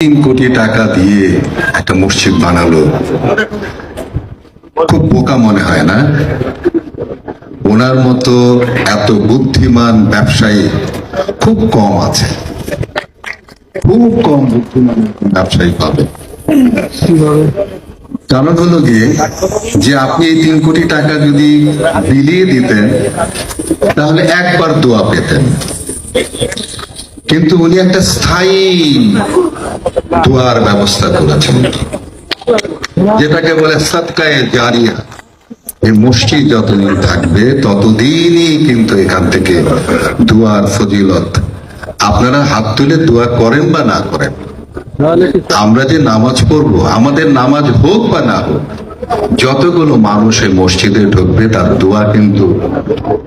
তিন কোটি টাকা দিয়ে একটা মসজিদ বানালো। খুব বোকা মনে হয় না? ওনার মতো এত বুদ্ধিমান ব্যবসায়ী খুব কম আছে। খুব কম বুদ্ধিমান ব্যবসায়ী পাবে। কারণ হলো গিয়ে যে আপনি এই তিন কোটি টাকা যদি বিলিয়ে দিতেন তাহলে একবার দোয়া পেতেন। কিন্তু উনি একটা স্থায়ী দোয়ার ব্যবস্থা করেছেন। যেটাকে বলে সৎকায়ে জারিয়া। এই মসজিদ যতদিন থাকবে, ততদিনই কিন্তু এখান থেকে দুয়ার ফজিলত। আপনারা হাত তুলে দোয়া করেন বা না করেন? আমরা যে নামাজ পড়ব, আমাদের নামাজ হোক বা না হোক, যতগুলো মানুষ এই মসজিদে ঢুকবে, তার দোয়া কিন্তু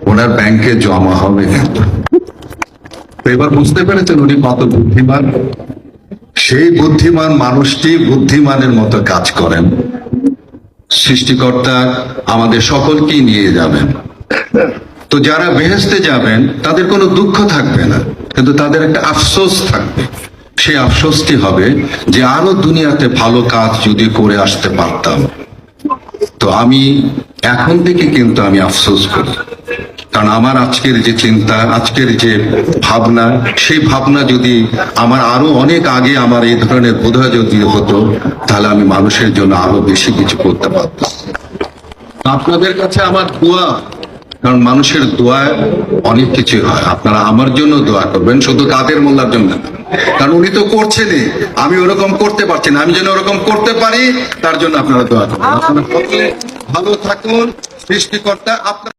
ওনার ব্যাংকে জমা হবে কিন্তু এবার বুঝতে পেরেছেন উনি কত বুদ্ধিমান? সেই বুদ্ধিমান মানুষটি বুদ্ধিমানের মতো কাজ করেন। সৃষ্টিকর্তা আমাদের সকলকেই নিয়ে যাবেন। তো যারা বেহেস্তে যাবেন, তাদের কোনো দুঃখ থাকবে না, কিন্তু তাদের একটা আফসোস থাকবে। সেই আফসোসটি হবে যে আরও দুনিয়াতে ভালো কাজ যদি করে আসতে পারতাম। তো আমি এখন থেকে কিন্তু আমি আফসোস করি। কারণ আমার আজকের যে চিন্তা, আজকের যে ভাবনা, সেই ভাবনা যদি আমার আরও অনেক আগে আমার এই ধরনের বোধহয় যদি হতো, তাহলে আমি মানুষের জন্য আরও বেশি কিছু করতে পারতাম। আপনাদের কাছে আমার দোয়া, কারণ মানুষের দোয়ায় অনেক কিছু হয়। আপনারা আমার জন্য দোয়া করবেন, শুধু কাদের মোল্লার জন্য কারণ উনি তো করছেনই, আমি ওরকম করতে পারছি না, আমি যেন ওরকম করতে পারি, তার জন্য আপনারা দোয়া করবেন। আপনারা ভালো থাকুন, সৃষ্টিকর্তা, আপনার